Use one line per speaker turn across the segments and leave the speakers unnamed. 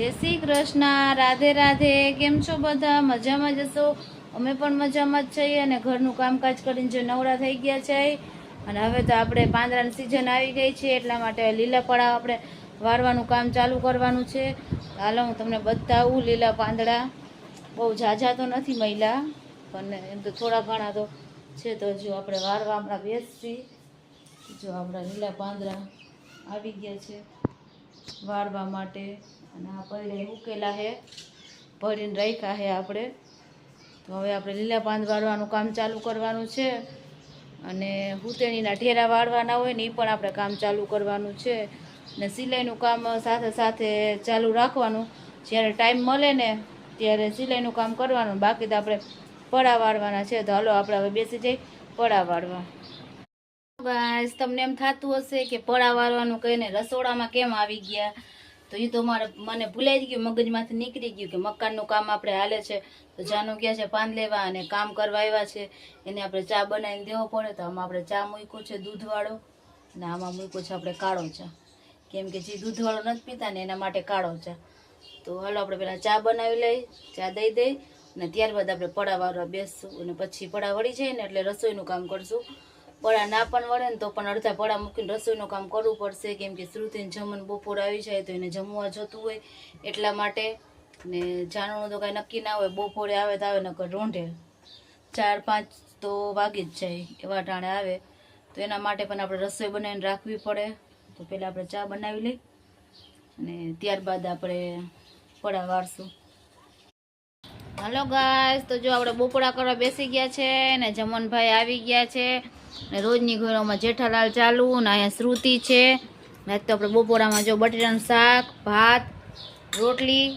જય શ્રી કૃષ્ણ, રાધે રાધે, કેમ છો બધા? મજામાં જશો અમે પણ મજામાં જ છીએ અને ઘરનું કામકાજ કરીને જે નવરા થઈ ગયા છે, અને હવે તો આપણે પાંદડાની સિઝન આવી ગઈ છે, એટલા માટે લીલા પડા આપણે વારવાનું કામ ચાલુ કરવાનું છે. હાલો, હું તમને બતાવું લીલા પાંદડા. બહુ ઝાઝા તો નથી મહિલા પણ એમ તો થોડા ઘણા તો છે તો જો આપણે વારવા હમણાં બેસી. જો આપણા લીલા પાંદડા આવી ગયા છે વાળવા માટે. અને આ પૈડે ઉકેલા હે, ભરીને રાખ્યા હે આપણે. તો હવે આપણે લીલા પાંદ વાળવાનું કામ ચાલુ કરવાનું છે. અને હુતેણીના ઢેરા વાળવાના હોય ને એ પણ આપણે કામ ચાલુ કરવાનું છે. ને સિલાઈનું કામ સાથે સાથે ચાલુ રાખવાનું. જ્યારે ટાઈમ મળે ને ત્યારે સિલાઈનું કામ કરવાનું. બાકી તો આપણે પડા વાળવાના છે. તો હાલો આપણે હવે બેસી જઈ પડા વાળવા. ગાઈસ તમને એમ થતું હશે કે પડા વાળવાનું કહીને રસોડામાં કેમ આવી ગયા? તો એ તો મારે, મને ભૂલાઈ ગયું, મગજમાંથી નીકળી ગયું કે મકાનનું કામ આપણે હાલે છે. તો જાનું ક્યાં છે, પાન લેવા અને કામ કરવા આવ્યા છે. એને આપણે ચા બનાવીને દેવો પડે તો આમાં આપણે ચા મૂક્યો છે, દૂધવાળો. અને આમાં મૂક્યો છે આપણે કાળો ચા. કેમ કે જે દૂધવાળો નથી પીતા ને એના માટે કાળો ચા. તો હાલો આપણે પહેલાં ચા બનાવી લઈ, ચા દઈ દઈ. અને ત્યારબાદ આપણે પડાવવા બેસશું. અને પછી પડા વળી જાય ને એટલે રસોઈનું કામ કરશું. પડા ના પણ વળે ને તો પણ અડધા પડા મૂકીને રસોઈનું કામ કરવું પડશે. કેમ કે શ્રુતિને જમણ બપોર આવી જાય તો એને જમવા જતું હોય એટલા માટે. ને જાણવાનું તો કાંઈ નક્કી ના હોય, બપોરે આવે તો આવે, નકર રોંઢે. ચાર, પાંચ તો વાગી જ જાય, એવા ટાણે આવે. તો એના માટે પણ આપણે રસોઈ બનાવીને રાખવી પડે. તો પહેલાં આપણે ચા બનાવી લઈ અને ત્યારબાદ આપણે પડા વાળશું. હાલો ગાઈસ તો જો આપણે બોપડા કરવા બેસી ગયા છે ને જમનભાઈ આવી ગયા છે ને રોજની ઘરોમાં જેઠાલાલ ચાલુ ને અહીંયા શ્રુતિ છે. ને તો આપણે બપોરામાં જો બટેટાનું શાક, ભાત, રોટલી,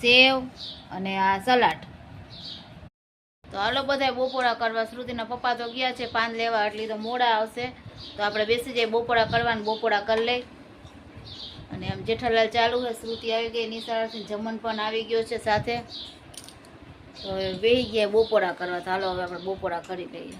સેવ અને આ સલાડ. તો હાલો બધા બપોરા કરવા શ્રુતિના પપ્પા તો ગયા છે પાન લેવા, એટલે તો મોડા આવશે. તો આપણે બેસી જઈએ બપોરા કરવા ને બપોરા કરી લઈ. અને આમ જેઠાલાલ ચાલુ છે, શ્રુતિ આવી ગઈ, નિશાળથી જમન પણ આવી ગયો છે સાથે. તો બેસી ગયા બપોરા કરવા. ચાલો હવે આપણે બપોરા કરી લઈએ.